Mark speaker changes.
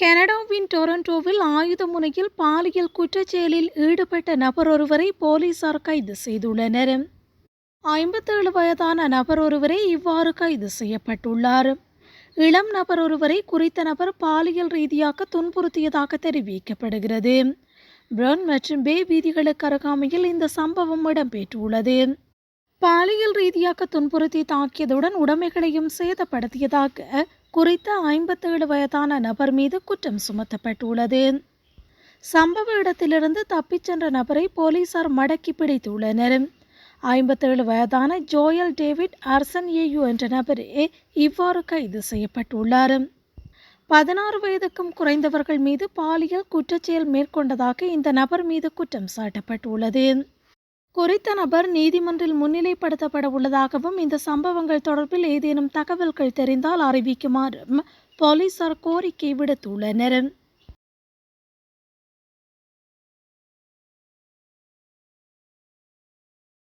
Speaker 1: கனடாவின் டொரண்டோவில் ஆயுத முனையில் பாலியல் குற்றச்செயலில் ஈடுபட்ட நபர் ஒருவரை போலீசார் கைது செய்துள்ளனர். ஐம்பத்தேழு வயதான நபர் ஒருவரை இவ்வாறு கைது செய்யப்பட்டுள்ளார். இளம் நபர் ஒருவரை குறித்த நபர் பாலியல் ரீதியாக துன்புறுத்தியதாக தெரிவிக்கப்படுகிறது. பிரன் மற்றும் பே வீதிகளுக்கு அருகாமையில் இந்த சம்பவம் இடம்பெற்றுள்ளது. பாலியல் ரீதியாக துன்புறுத்தி தாக்கியதுடன் உடைமைகளையும் சேதப்படுத்தியதாக குறித்த ஐம்பத்தேழு வயதான நபர் மீது குற்றம் சுமத்தப்பட்டுள்ளது. சம்பவ இடத்திலிருந்து தப்பிச் சென்ற நபரை போலீசார் மடக்கி பிடித்துள்ளனர். ஐம்பத்தேழு வயதான ஜோயல் டேவிட் அர்சன் ஏயு என்ற நபரே இவ்வாறு கைது செய்யப்பட்டுள்ளார். பதினாறு வயதுக்கும் குறைந்தவர்கள் மீது பாலியல் குற்றச்செயல் மேற்கொண்டதாக இந்த நபர் மீது குற்றம் சாட்டப்பட்டுள்ளது. குறித்த நபர் நீதிமன்றில் முன்னிலைப்படுத்தப்பட உள்ளதாகவும் இந்த சம்பவங்கள் தொடர்பில் ஏதேனும் தகவல்கள் தெரிந்தால் அறிவிக்குமாறும் போலீசார் கோரிக்கை விடுத்துள்ளனர்.